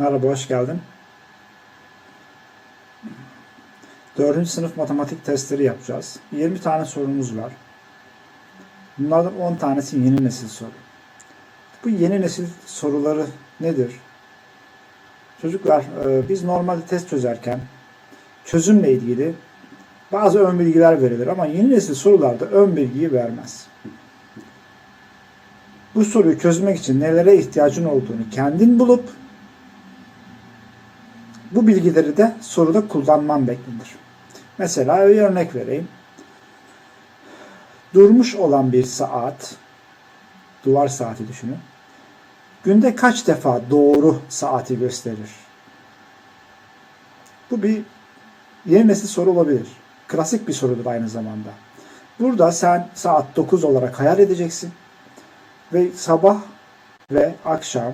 Merhaba, hoş geldin. Dördüncü sınıf matematik testleri yapacağız. 20 tane sorumuz var. Bunlardan 10 tanesi yeni nesil soru. Bu yeni nesil soruları nedir? Çocuklar, e, biz normalde test çözerken çözümle ilgili bazı ön bilgiler verilir ama yeni nesil sorularda ön bilgiyi vermez. Bu soruyu çözmek için nelere ihtiyacın olduğunu kendin bulup bu bilgileri de soruda kullanman beklenir. Mesela bir örnek vereyim. Durmuş olan bir saat, duvar saati düşünün. Günde kaç defa doğru saati gösterir? Bu bir yeni soru olabilir. Klasik bir sorudur aynı zamanda. Burada sen saat 9 olarak hayal edeceksin. Ve sabah ve akşam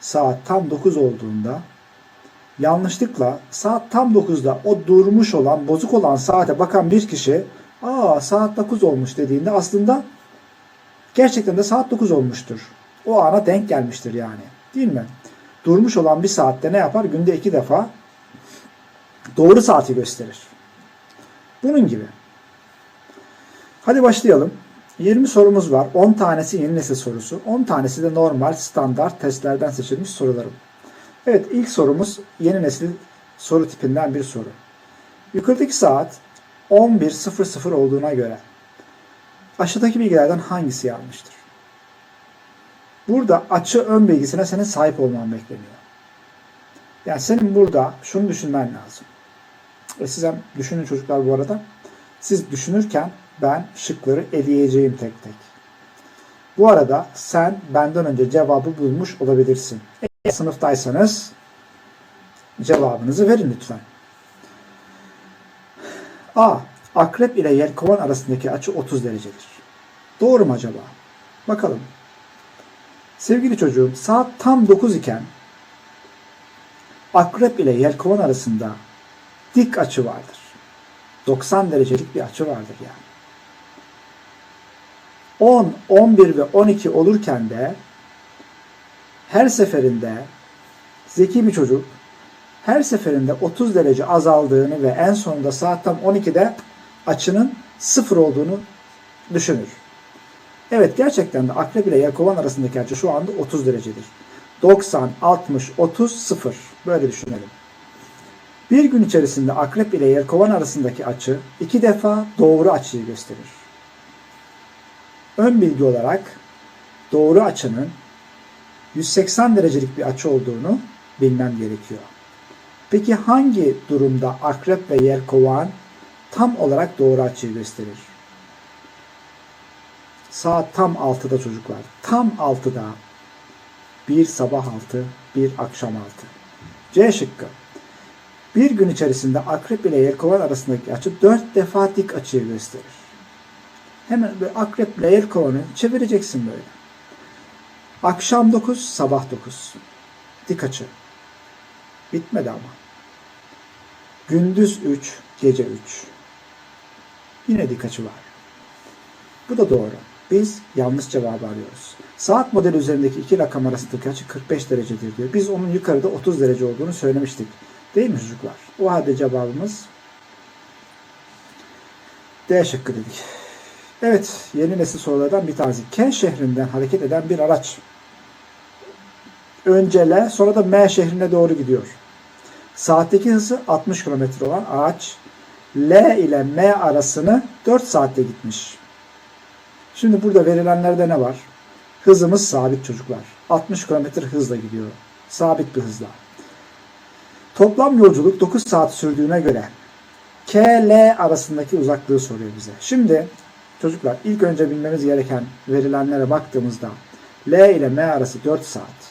saat tam 9 olduğunda yanlışlıkla saat tam 9'da o durmuş olan, bozuk olan saate bakan bir kişi aa saat 9 olmuş dediğinde aslında gerçekten de saat 9 olmuştur. O ana denk gelmiştir yani. Değil mi? Durmuş olan bir saatte ne yapar? Günde iki defa doğru saati gösterir. Bunun gibi. Hadi başlayalım. 20 sorumuz var. 10 tanesi yeni nesil sorusu. 10 tanesi de normal standart testlerden seçilmiş sorularım. Evet ilk sorumuz yeni nesil soru tipinden bir soru. Yukarıdaki saat 11.00 olduğuna göre aşağıdaki bilgilerden hangisi yanlıştır? Burada açı ön bilgisine senin sahip olman bekleniyor. Yani senin burada şunu düşünmen lazım. Ve size düşünün çocuklar bu arada. Siz düşünürken ben şıkları eleyeceğim tek tek. Bu arada sen benden önce cevabı bulmuş olabilirsin. Sınıftaysanız cevabınızı verin lütfen. A. Akrep ile yelkovan arasındaki açı 30 derecedir. Doğru mu acaba? Bakalım. Sevgili çocuğum saat tam 9 iken akrep ile yelkovan arasında dik açı vardır. 90 derecelik bir açı vardır yani. 10, 11 ve 12 olurken de her seferinde zeki bir çocuk her seferinde 30 derece azaldığını ve en sonunda saat tam 12'de açının sıfır olduğunu düşünür. Evet gerçekten de akrep ile yelkovan arasındaki açı şu anda 30 derecedir. 90, 60, 30, 0. Böyle düşünelim. Bir gün içerisinde akrep ile yelkovan arasındaki açı iki defa doğru açıyı gösterir. Ön bilgi olarak doğru açının 180 derecelik bir açı olduğunu bilmem gerekiyor. Peki hangi durumda akrep ve yelkovan tam olarak doğru açıyı gösterir? Saat tam 6'da çocuklar. Tam 6'da bir sabah 6, bir akşam 6. C şıkkı. Bir gün içerisinde akrep ile yelkovan arasındaki açı 4 defa dik açıyı gösterir. Hemen böyle akrep ile yelkovanı çevireceksin böyle. Akşam 9, sabah 9. Dik açı. Bitmedi ama. Gündüz 3, gece 3. Yine dik açı var. Bu da doğru. Biz yanlış cevabı arıyoruz. Saat modeli üzerindeki iki rakam arasındaki açı 45 derecedir diyor. Biz onun yukarıda 30 derece olduğunu söylemiştik. Değil mi çocuklar? O halde cevabımız D şıkkı dedik. Evet, yeni nesil sorulardan bir tanesi. Kent şehrinden hareket eden bir araç. Önce L, sonra da M şehrine doğru gidiyor. Saatteki hızı 60 km olan araç L ile M arasını 4 saatte gitmiş. Şimdi burada verilenlerde ne var? Hızımız sabit çocuklar. 60 km hızla gidiyor. Sabit bir hızla. Toplam yolculuk 9 saat sürdüğüne göre K-L arasındaki uzaklığı soruyor bize. Şimdi çocuklar ilk önce bilmemiz gereken verilenlere baktığımızda L ile M arası 4 saat.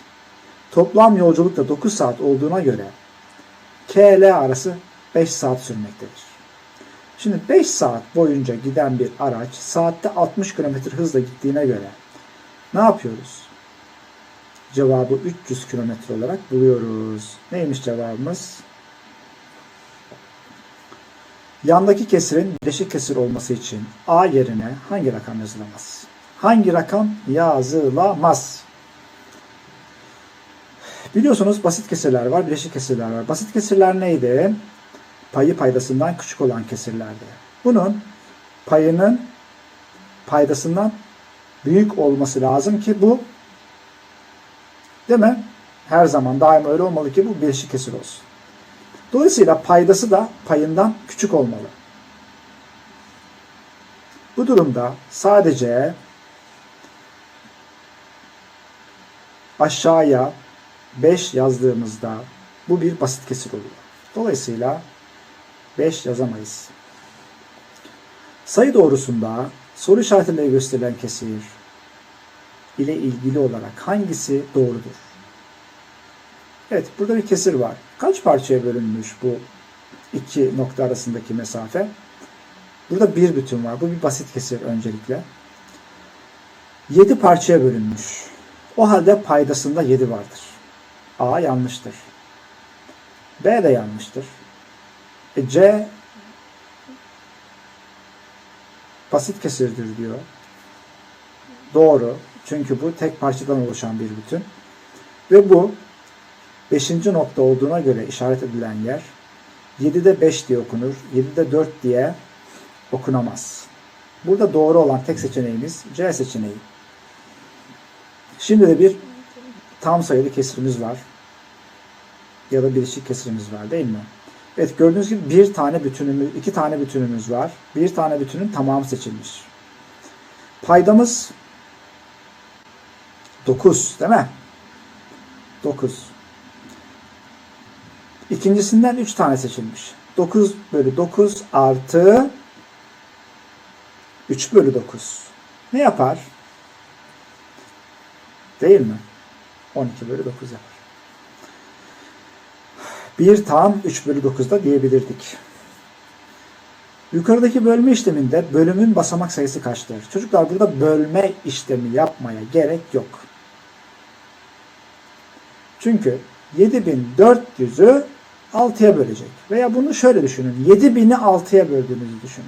Toplam yolculuk da 9 saat olduğuna göre K-L arası 5 saat sürmektedir. Şimdi 5 saat boyunca giden bir araç saatte 60 km hızla gittiğine göre ne yapıyoruz? Cevabı 300 km olarak buluyoruz. Neymiş cevabımız? Yandaki kesirin bileşik kesir olması için A yerine hangi rakam yazılamaz? Hangi rakam yazılamaz? Biliyorsunuz basit kesirler var, bileşik kesirler var. Basit kesirler neydi? Payı paydasından küçük olan kesirlerdi. Bunun payının paydasından büyük olması lazım ki bu değil mi? Her zaman daima öyle olmalı ki bu bileşik kesir olsun. Dolayısıyla paydası da payından küçük olmalı. Bu durumda sadece aşağıya 5 yazdığımızda bu bir basit kesir oluyor. Dolayısıyla 5 yazamayız. Sayı doğrusunda soru işaretleri gösterilen kesir ile ilgili olarak hangisi doğrudur? Evet, burada bir kesir var. Kaç parçaya bölünmüş bu iki nokta arasındaki mesafe? Burada bir bütün var. Bu bir basit kesir öncelikle. 7 parçaya bölünmüş. O halde paydasında 7 vardır. A yanlıştır. B de yanlıştır. E, C basit kesirdir diyor. Doğru. Çünkü bu tek parçadan oluşan bir bütün. Ve bu 5. nokta olduğuna göre işaret edilen yer 7'de 5 diye okunur. 7'de 4 diye okunamaz. Burada doğru olan tek seçeneğimiz C seçeneği. Şimdi de bir tam sayılı kesirimiz var. Ya da birleşik kesirimiz var değil mi? Evet gördüğünüz gibi bir tane bütünümüz, iki tane bütünümüz var. Bir tane bütünün tamamı seçilmiş. Paydamız 9 değil mi? 9. İkincisinden 3 tane seçilmiş. 9 bölü 9 artı 3 bölü 9. Ne yapar? Değil mi? 12 bölü 9 yapar. 1 tam 3 bölü 9'da diyebilirdik. Yukarıdaki bölme işleminde bölümün basamak sayısı kaçtır? Çocuklar burada bölme işlemi yapmaya gerek yok. Çünkü 7400'ü 6'ya bölecek. Veya bunu şöyle düşünün. 7000'i 6'ya böldüğünüzü düşünün.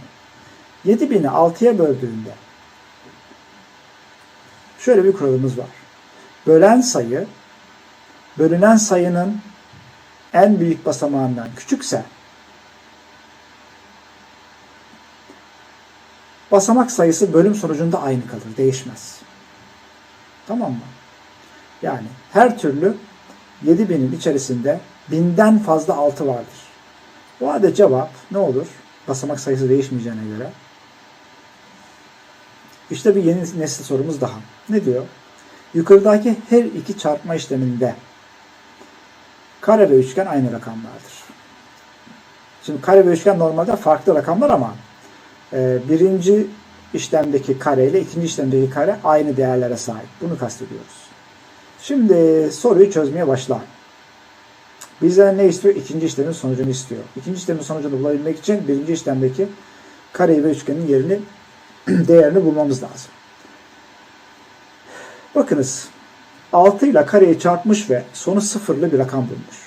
7000'i 6'ya böldüğünde şöyle bir kuralımız var. Bölen sayı bölünen sayının en büyük basamağından küçükse basamak sayısı bölüm sonucunda aynı kalır, değişmez. Tamam mı? Yani her türlü 7000'in içerisinde binden fazla 6 vardır. O halde cevap ne olur? Basamak sayısı değişmeyeceğine göre. İşte bir yeni nesil sorumuz daha. Ne diyor? Yukarıdaki her iki çarpma işleminde kare ve üçgen aynı rakamlardır. Şimdi kare ve üçgen normalde farklı rakamlar ama e, birinci işlemdeki kare ile ikinci işlemdeki kare aynı değerlere sahip. Bunu kastediyoruz. Şimdi soruyu çözmeye başla. Bizden ne istiyor? İkinci işlemin sonucunu istiyor. İkinci işlemin sonucunu bulabilmek için birinci işlemdeki kareyi ve üçgenin yerini değerini bulmamız lazım. Bakınız 6 ile kareyi çarpmış ve sonu sıfırlı bir rakam bulmuş.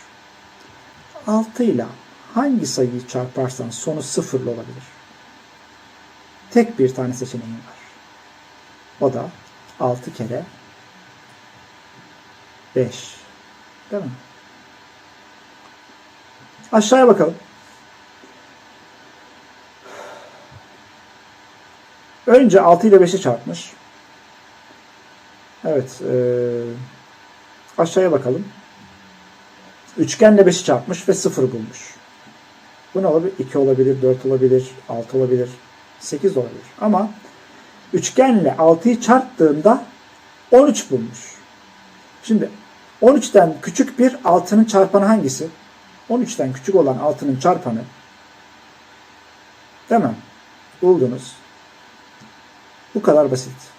6 ile hangi sayıyı çarparsan sonu sıfırlı olabilir? Tek bir tane seçeneğin var. O da 6 kere 5. Değil mi? Aşağıya bakalım. Önce 6 ile 5'i çarpmış. Evet. E, aşağıya bakalım. Üçgenle 5'i çarpmış ve 0 bulmuş. Bu ne olabilir? 2 olabilir, 4 olabilir, 6 olabilir, 8 olabilir. Ama üçgenle 6'yı çarptığında 13 bulmuş. Şimdi 13'ten küçük bir 6'nın çarpanı hangisi? 13'ten küçük olan 6'nın çarpanı değil mi? Buldunuz. Bu kadar basit.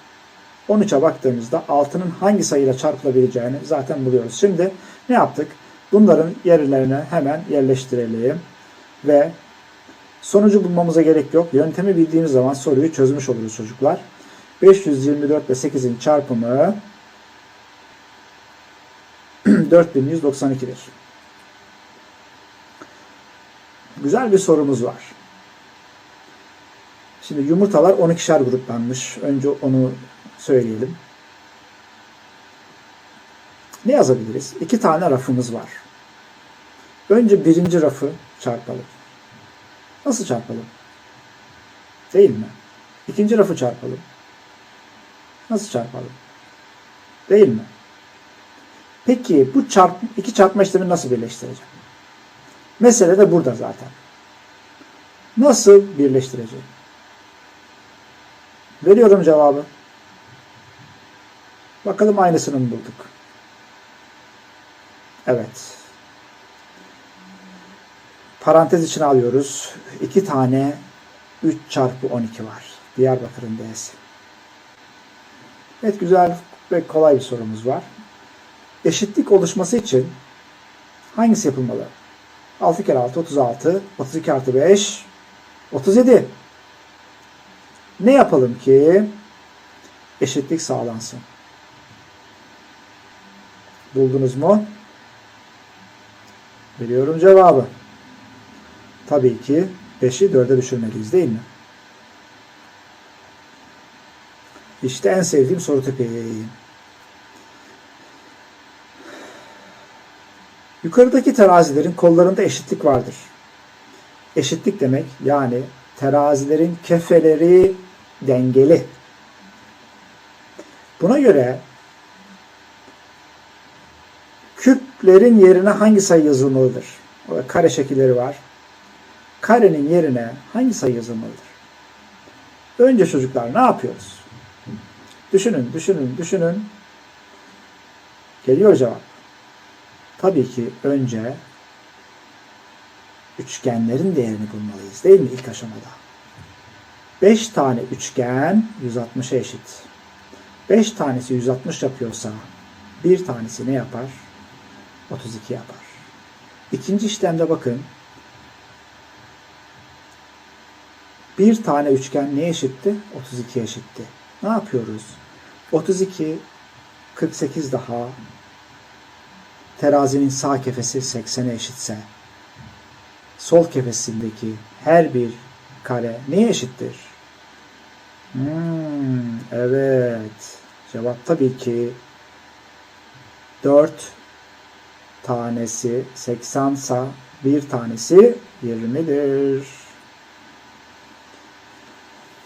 13'e baktığımızda 6'nın hangi sayıyla çarpılabileceğini zaten buluyoruz. Şimdi ne yaptık? Bunların yerlerine hemen yerleştirelim ve sonucu bulmamıza gerek yok. Yöntemi bildiğimiz zaman soruyu çözmüş oluruz çocuklar. 524 ile 8'in çarpımı 4192'dir. Güzel bir sorumuz var. Şimdi yumurtalar 12'şer gruplanmış. Önce onu söyleyelim. Ne yazabiliriz? İki tane rafımız var. Önce birinci rafı çarpalım. Nasıl çarpalım? Değil mi? İkinci rafı çarpalım. Nasıl çarpalım? Değil mi? Peki bu çarp, iki çarpma işlemini nasıl birleştireceğim? Mesele de burada zaten. Nasıl birleştireceğim? Veriyorum cevabı. Bakalım aynısını mı bulduk? Evet. Parantez içine alıyoruz. 2 tane 3 çarpı 12 var. Diyarbakır'ın D'si. Evet güzel ve kolay bir sorumuz var. Eşitlik oluşması için hangisi yapılmalı? 6 kere 6 36, 32 artı 5 37. Ne yapalım ki eşitlik sağlansın? Buldunuz mu? Veriyorum cevabı. Tabii ki 5'i 4'e düşürmeliyiz değil mi? İşte en sevdiğim soru tipi. Yukarıdaki terazilerin kollarında eşitlik vardır. Eşitlik demek yani terazilerin kefeleri dengeli. Buna göre küplerin yerine hangi sayı yazılmalıdır? Orada kare şekilleri var. Karenin yerine hangi sayı yazılmalıdır? Önce çocuklar ne yapıyoruz? Düşünün, düşünün, düşünün. Geliyor cevap. Tabii ki önce üçgenlerin değerini bulmalıyız değil mi ilk aşamada? 5 tane üçgen 160'a eşit. 5 tanesi 160 yapıyorsa bir tanesi ne yapar? 32 yapar. İkinci işlemde bakın. Bir tane üçgen ne eşitti? 32 eşitti. Ne yapıyoruz? 32 48 daha terazinin sağ kefesi 80'e eşitse sol kefesindeki her bir kare neye eşittir? Hmm, evet. Cevap tabii ki 4 tanesi 80 sa bir tanesi 20'dir.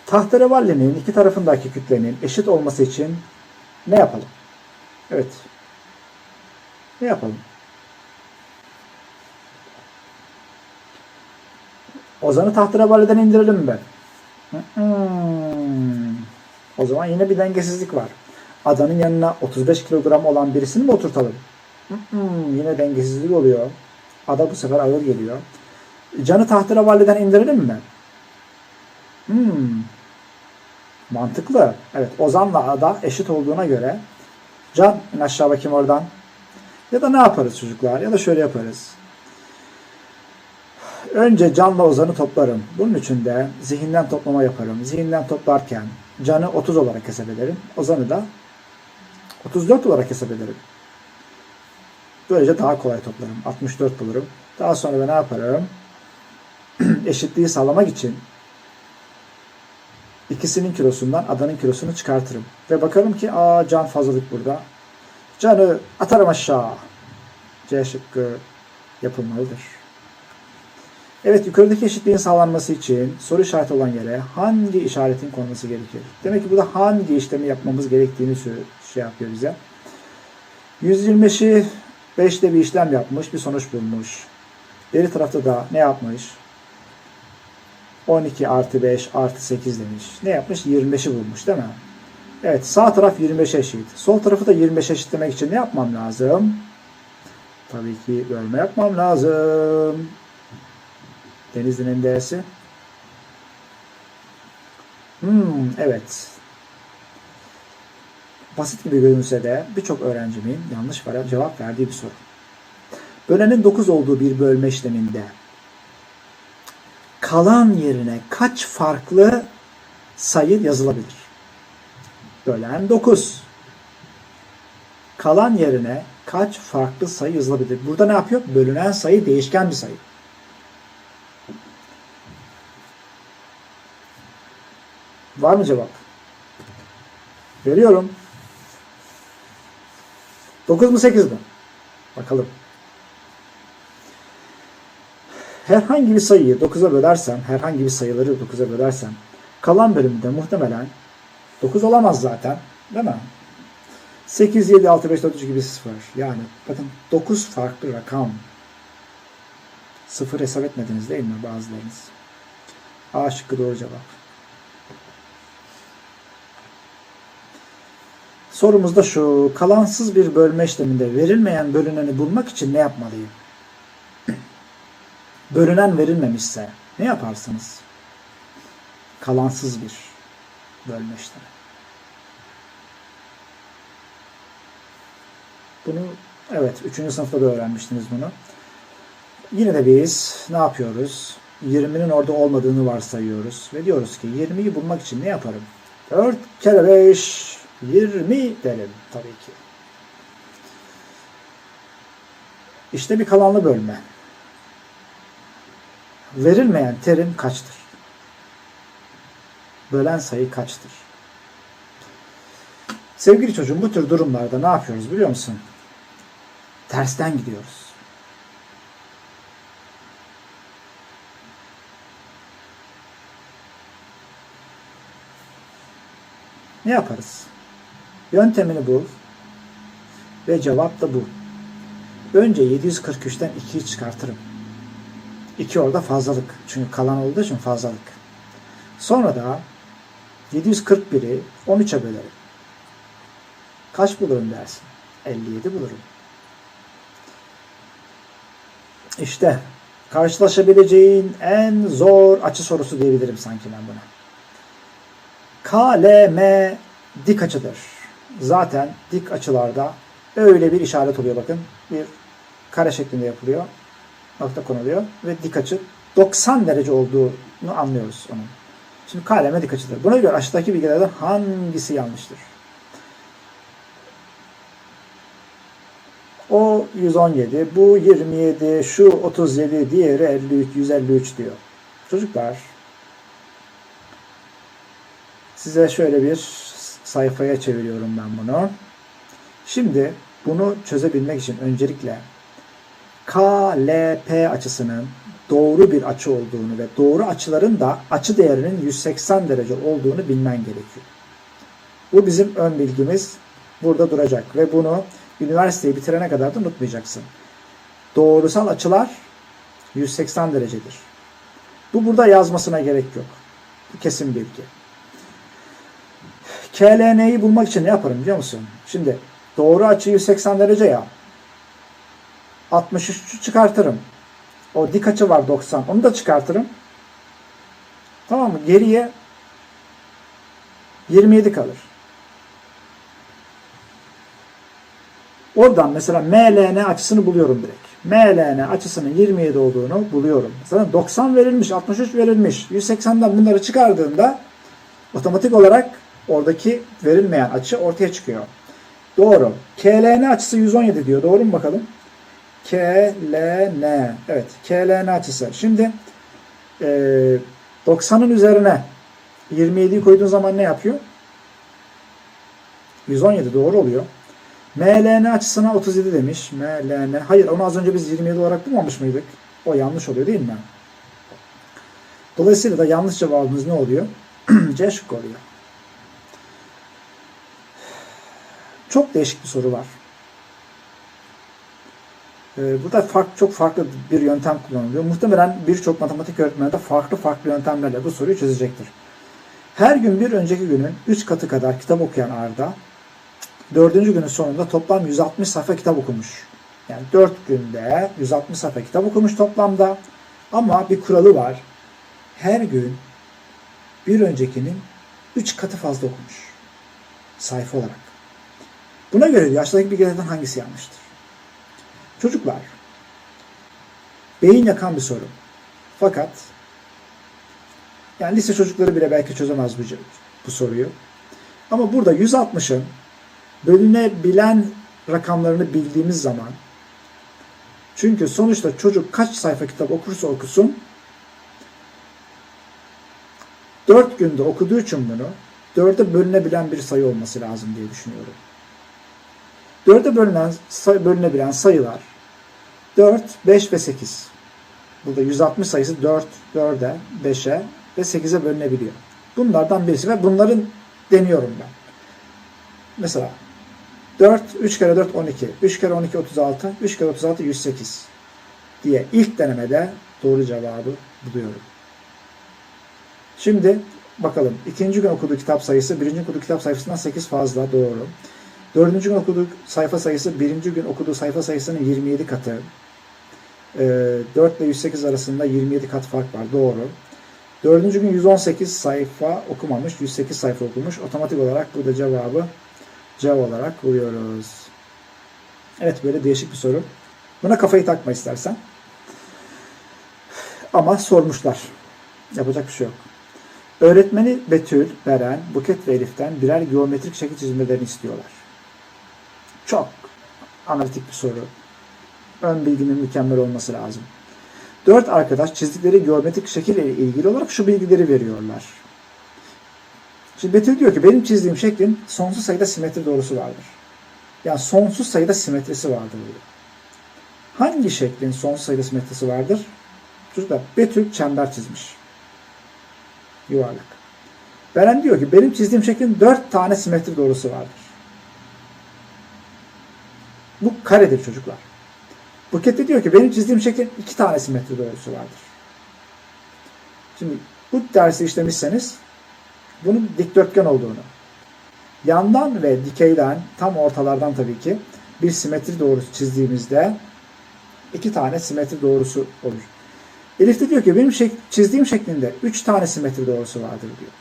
Tahterevallenin iki tarafındaki kütlenin eşit olması için ne yapalım? Evet. Ne yapalım? Ozan'ı tahterevalleden indirelim mi ben? Hmm. O zaman yine bir dengesizlik var. Adanın yanına 35 kilogram olan birisini mi oturtalım? Hmm. Yine dengesizlik oluyor. Ada bu sefer ağır geliyor. Can'ı tahterevalleden indirelim mi? Hmm. Mantıklı. Evet Ozan'la Ada eşit olduğuna göre Can in aşağı bakayım oradan. Ya da ne yaparız çocuklar? Ya da şöyle yaparız. Önce Can'la Ozan'ı toplarım. Bunun için de zihinden toplama yaparım. Zihinden toplarken Can'ı 30 olarak hesap Ozan'ı da 34 olarak hesap Böylece daha kolay toplarım. 64 bulurum. Daha sonra da ne yaparım? Eşitliği sağlamak için ikisinin kilosundan adanın kilosunu çıkartırım. Ve bakarım ki aa can fazlalık burada. Canı atarım aşağı. C şıkkı yapılmalıdır. Evet yukarıdaki eşitliğin sağlanması için soru işareti olan yere hangi işaretin konması gerekir? Demek ki burada hangi işlemi yapmamız gerektiğini şey yapıyor bize. 125'i 5'te bir işlem yapmış, bir sonuç bulmuş. Beri tarafta da ne yapmış? 12 artı 5 artı 8 demiş. Ne yapmış? 25'i bulmuş değil mi? Evet sağ taraf 25 eşit. Sol tarafı da 25 eşitlemek için ne yapmam lazım? Tabii ki bölme yapmam lazım. Denizli'nin D'si. Hmm, evet. Basit gibi görünse de birçok öğrencimin yanlış cevap verdiği bir soru. Bölenin 9 olduğu bir bölme işleminde kalan yerine kaç farklı sayı yazılabilir? Bölen 9. Kalan yerine kaç farklı sayı yazılabilir? Burada ne yapıyor? Bölünen sayı değişken bir sayı. Var mı cevap? Veriyorum. 9 mu 8 mi? Bakalım. Herhangi bir sayıyı 9'a bölersem, herhangi bir sayıları 9'a bölersem, kalan bölümde muhtemelen 9 olamaz zaten. Değil mi? 8, 7, 6, 5, 4, 3, 2, 1, 0. Yani bakın 9 farklı rakam. Sıfır hesap etmediniz değil mi bazılarınız? A şıkkı doğru cevap. Sorumuz da şu. Kalansız bir bölme işleminde verilmeyen bölüneni bulmak için ne yapmalıyım? Bölünen verilmemişse ne yaparsınız? Kalansız bir bölme işlemi. Bunu evet 3. sınıfta da öğrenmiştiniz bunu. Yine de biz ne yapıyoruz? 20'nin orada olmadığını varsayıyoruz. Ve diyoruz ki 20'yi bulmak için ne yaparım? 4 kere 5 20 derim tabii ki. İşte bir kalanlı bölme. Verilmeyen terim kaçtır? Bölen sayı kaçtır? Sevgili çocuğum bu tür durumlarda ne yapıyoruz biliyor musun? Tersten gidiyoruz. Ne yaparız? Yöntemini bul ve cevap da bu. Önce 743'ten 2'yi çıkartırım. 2 orada fazlalık. Çünkü kalan olduğu için fazlalık. Sonra da 741'i 13'e bölerim. Kaç bulurum dersin? 57 bulurum. İşte karşılaşabileceğin en zor açı sorusu diyebilirim sanki ben buna. KLM dik açıdır. Zaten dik açılarda öyle bir işaret oluyor bakın. Bir kare şeklinde yapılıyor. Nokta konuluyor ve dik açı 90 derece olduğunu anlıyoruz onun. Şimdi KLM dik açıdır. Buna göre aşağıdaki bilgilerden hangisi yanlıştır? O 117, bu 27, şu 37, diğeri 53, 153 diyor. Çocuklar size şöyle bir sayfaya çeviriyorum ben bunu. Şimdi bunu çözebilmek için öncelikle KLP açısının doğru bir açı olduğunu ve doğru açıların da açı değerinin 180 derece olduğunu bilmen gerekiyor. Bu bizim ön bilgimiz burada duracak ve bunu üniversiteyi bitirene kadar da unutmayacaksın. Doğrusal açılar 180 derecedir. Bu burada yazmasına gerek yok. Bu kesin bilgi. KLN'yi bulmak için ne yaparım biliyor musun? Şimdi doğru açı 180 derece ya. 63'ü çıkartırım. O dik açı var 90. Onu da çıkartırım. Tamam mı? Geriye 27 kalır. Oradan mesela MLN açısını buluyorum direkt. MLN açısının 27 olduğunu buluyorum. Zaten 90 verilmiş, 63 verilmiş. 180'den bunları çıkardığında otomatik olarak oradaki verilmeyen açı ortaya çıkıyor. Doğru. KLN açısı 117 diyor. Doğru mu bakalım? KLN. Evet. KLN açısı. Şimdi e, 90'ın üzerine 27'yi koyduğun zaman ne yapıyor? 117 doğru oluyor. MLN açısına 37 demiş. MLN. Hayır onu az önce biz 27 olarak bulmamış mıydık? O yanlış oluyor değil mi? Dolayısıyla da yanlış cevabımız ne oluyor? C şıkkı oluyor. Çok değişik bir soru var. Ee, burada farklı, çok farklı bir yöntem kullanılıyor. Muhtemelen birçok matematik öğretmeni de farklı farklı yöntemlerle bu soruyu çözecektir. Her gün bir önceki günün 3 katı kadar kitap okuyan Arda, dördüncü günün sonunda toplam 160 sayfa kitap okumuş. Yani 4 günde 160 sayfa kitap okumuş toplamda. Ama bir kuralı var. Her gün bir öncekinin 3 katı fazla okumuş. Sayfa olarak. Buna göre yaştaki bilgilerden hangisi yanlıştır? Çocuklar, beyin yakan bir soru. Fakat yani lise çocukları bile belki çözemez bu, bu soruyu. Ama burada 160'ın bölünebilen rakamlarını bildiğimiz zaman çünkü sonuçta çocuk kaç sayfa kitap okursa okusun 4 günde okuduğu için bunu 4'e bölünebilen bir sayı olması lazım diye düşünüyorum. 4'e bölünen, bölünebilen sayılar 4, 5 ve 8. Burada 160 sayısı 4, 4'e, 5'e ve 8'e bölünebiliyor. Bunlardan birisi ve bunların deniyorum ben. Mesela 4, 3 kere 4 12, 3 kere 12 36, 3 kere 36 108 diye ilk denemede doğru cevabı buluyorum. Şimdi bakalım ikinci gün okuduğu kitap sayısı birinci gün okuduğu kitap sayısından 8 fazla doğru. Dördüncü gün okuduğu sayfa sayısı birinci gün okuduğu sayfa sayısının 27 katı. Ee, 4 ile 108 arasında 27 kat fark var doğru. Dördüncü gün 118 sayfa okumamış, 108 sayfa okumuş. Otomatik olarak burada cevabı C olarak buluyoruz. Evet böyle değişik bir soru. Buna kafayı takma istersen. Ama sormuşlar. Yapacak bir şey yok. Öğretmeni Betül, Beren, Buket ve Elif'ten birer geometrik şekil çizmelerini istiyorlar. Çok analitik bir soru. Ön bilginin mükemmel olması lazım. Dört arkadaş çizdikleri geometrik şekil ile ilgili olarak şu bilgileri veriyorlar. Şimdi Betül diyor ki benim çizdiğim şeklin sonsuz sayıda simetri doğrusu vardır. Yani sonsuz sayıda simetrisi vardır diyor. Hangi şeklin sonsuz sayıda simetrisi vardır? Çocuklar Betül çember çizmiş. Yuvarlak. Beren diyor ki benim çizdiğim şeklin dört tane simetri doğrusu vardır. Bu karedir çocuklar. Buket de diyor ki benim çizdiğim şeklin iki tane simetri doğrusu vardır. Şimdi bu dersi işlemişseniz bunun dikdörtgen olduğunu, yandan ve dikeyden tam ortalardan tabii ki bir simetri doğrusu çizdiğimizde iki tane simetri doğrusu olur. Elif de diyor ki benim şek- çizdiğim şeklinde üç tane simetri doğrusu vardır diyor.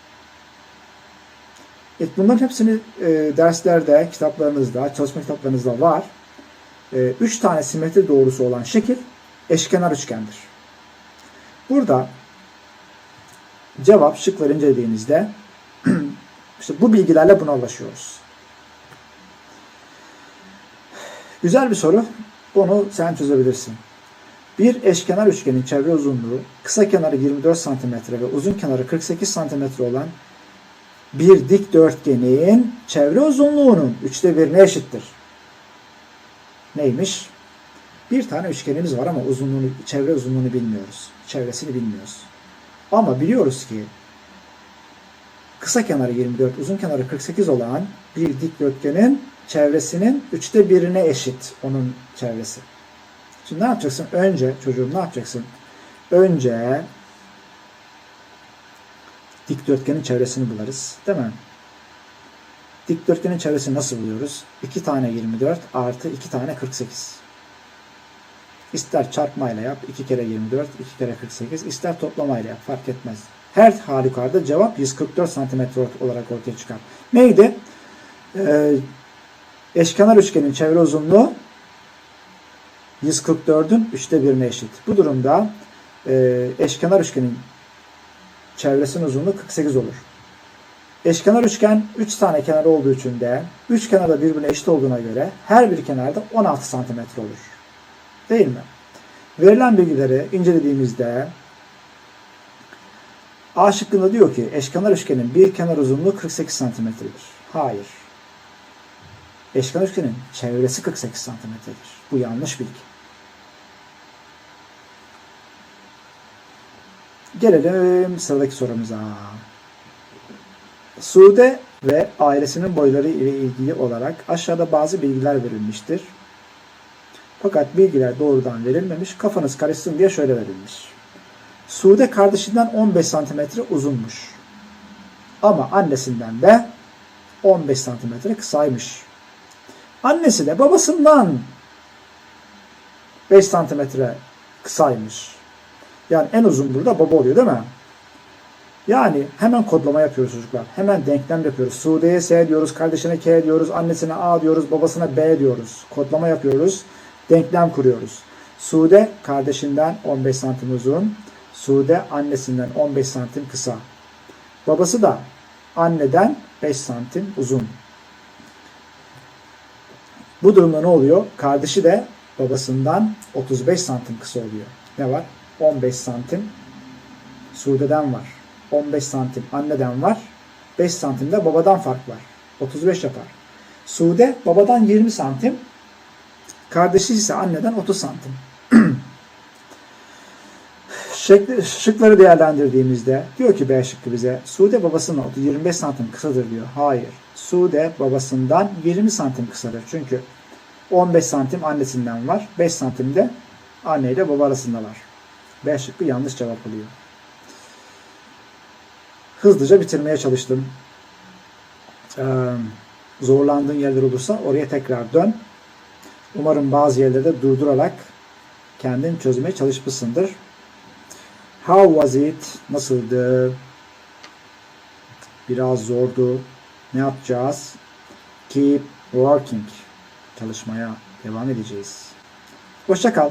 Evet, bunların hepsini e, derslerde, kitaplarınızda, çalışma kitaplarınızda var. E, üç tane simetri doğrusu olan şekil eşkenar üçgendir. Burada cevap şıkları incelediğinizde işte bu bilgilerle buna ulaşıyoruz. Güzel bir soru. Bunu sen çözebilirsin. Bir eşkenar üçgenin çevre uzunluğu kısa kenarı 24 cm ve uzun kenarı 48 cm olan bir dikdörtgenin çevre uzunluğunun üçte birine eşittir. Neymiş? Bir tane üçgenimiz var ama uzunluğunu, çevre uzunluğunu bilmiyoruz. Çevresini bilmiyoruz. Ama biliyoruz ki kısa kenarı 24, uzun kenarı 48 olan bir dikdörtgenin çevresinin üçte birine eşit onun çevresi. Şimdi ne yapacaksın? Önce çocuğum ne yapacaksın? Önce dikdörtgenin çevresini bularız. Değil mi? Dikdörtgenin çevresini nasıl buluyoruz? 2 tane 24 artı 2 tane 48. İster çarpmayla yap. 2 kere 24, 2 kere 48. ister toplamayla yap. Fark etmez. Her halükarda cevap 144 santimetre olarak ortaya çıkar. Neydi? Ee, eşkenar üçgenin çevre uzunluğu 144'ün üçte birine eşit. Bu durumda e, eşkenar üçgenin çevresinin uzunluğu 48 olur. Eşkenar üçgen 3 tane kenar olduğu için de 3 kenarda birbirine eşit olduğuna göre her bir kenarda 16 santimetre olur. Değil mi? Verilen bilgileri incelediğimizde A şıkkında diyor ki eşkenar üçgenin bir kenar uzunluğu 48 santimetredir. Hayır. Eşkenar üçgenin çevresi 48 santimetredir. Bu yanlış bilgi. Gelelim sıradaki sorumuza. Sude ve ailesinin boyları ile ilgili olarak aşağıda bazı bilgiler verilmiştir. Fakat bilgiler doğrudan verilmemiş. Kafanız karışsın diye şöyle verilmiş. Sude kardeşinden 15 santimetre uzunmuş. Ama annesinden de 15 santimetre kısaymış. Annesi de babasından 5 santimetre kısaymış. Yani en uzun burada baba oluyor değil mi? Yani hemen kodlama yapıyoruz çocuklar. Hemen denklem yapıyoruz. Sude'ye S diyoruz, kardeşine K diyoruz, annesine A diyoruz, babasına B diyoruz. Kodlama yapıyoruz. Denklem kuruyoruz. Sude kardeşinden 15 santim uzun. Sude annesinden 15 santim kısa. Babası da anneden 5 santim uzun. Bu durumda ne oluyor? Kardeşi de babasından 35 santim kısa oluyor. Ne var? 15 santim Sude'den var. 15 santim anneden var. 5 santim de babadan fark var. 35 yapar. Sude babadan 20 santim. Kardeşi ise anneden 30 santim. Şekli, şıkları değerlendirdiğimizde diyor ki B şıkkı bize Sude babasının 25 santim kısadır diyor. Hayır. Sude babasından 20 santim kısadır. Çünkü 15 santim annesinden var. 5 santim de anne ile baba arasında var. B şıkkı yanlış cevap oluyor. Hızlıca bitirmeye çalıştım. Ee, zorlandığın yerler olursa oraya tekrar dön. Umarım bazı yerlerde durdurarak kendin çözmeye çalışmışsındır. How was it? Nasıldı? Biraz zordu. Ne yapacağız? Keep working. Çalışmaya devam edeceğiz. Hoşça kal.